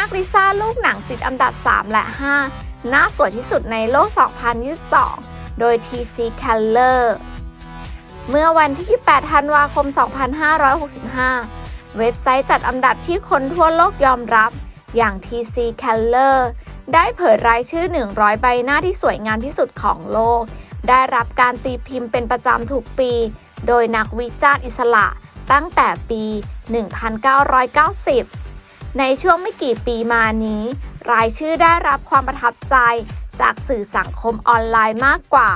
ากลิซ่าลูกหนังติดอันดับ 3 และ 5 น่าสวยที่สุดในโลก 2022 โดย TC Keller เมื่อวันที่8ธันวาคม 2565 เว็บไซต์จัดอันดับที่คนทั่วโลกยอมรับอย่าง TC Keller ได้เผยรายชื่อ 100 ใบหน้าที่สวยงามที่สุดของโลก ได้รับการตีพิมพ์เป็นประจำทุกปี โดยนักวิจารณ์อิสระตั้งแต่ปี 1990 ในช่วงไม่กี่ปีมานี้ รายชื่อได้รับความประทับใจจากสื่อสังคมออนไลน์มากกว่า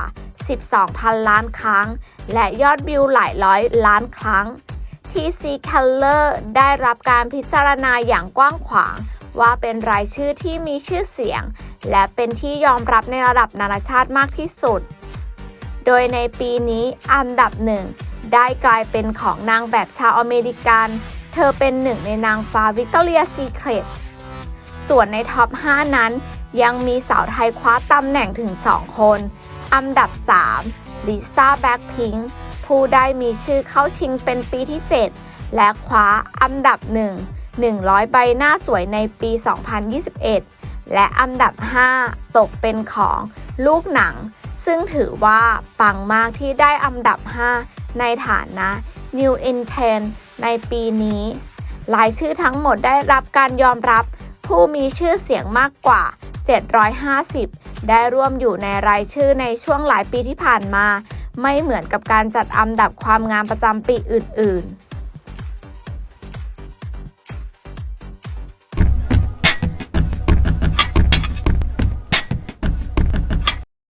12,000 ล้านครั้ง และยอดวิวหลายร้อยล้านครั้ง TC Keller ได้รับการพิจารณาอย่างกว้างขวาง ว่าเป็นรายชื่อที่มีชื่อเสียง และเป็นที่ยอมรับในระดับนานาชาติมากที่สุด โดยในปีนี้อันดับหนึ่งได้กลายเป็นของนางแบบชาวอเมริกัน เธอเป็นหนึ่งในนางฟ้าวิกตอเรียซีเครตส่วนในท็อป 5 นั้น ยังมีสาวไทยคว้าตำแหน่งถึง 2 คน อันดับ 3 ลิซ่าแบ็คพิงค์ผู้ได้มีชื่อเข้าชิงเป็นปีที่ 7 และคว้าอันดับ 1 100 ใบหน้าสวยในปี 2021 และอันดับ 5 ตกเป็นของลูกหนัง ซึ่งถือว่าปังมากที่ได้อันดับ 5 ในฐานะ New in Ten ในปีนี้ รายชื่อทั้งหมดได้รับการยอมรับ ผู้มีชื่อเสียงมากกว่า 750 ได้ร่วมอยู่ในรายชื่อในช่วงหลายปีที่ผ่านมา ไม่เหมือนกับการจัดอันดับความงามประจำปีอื่น ๆ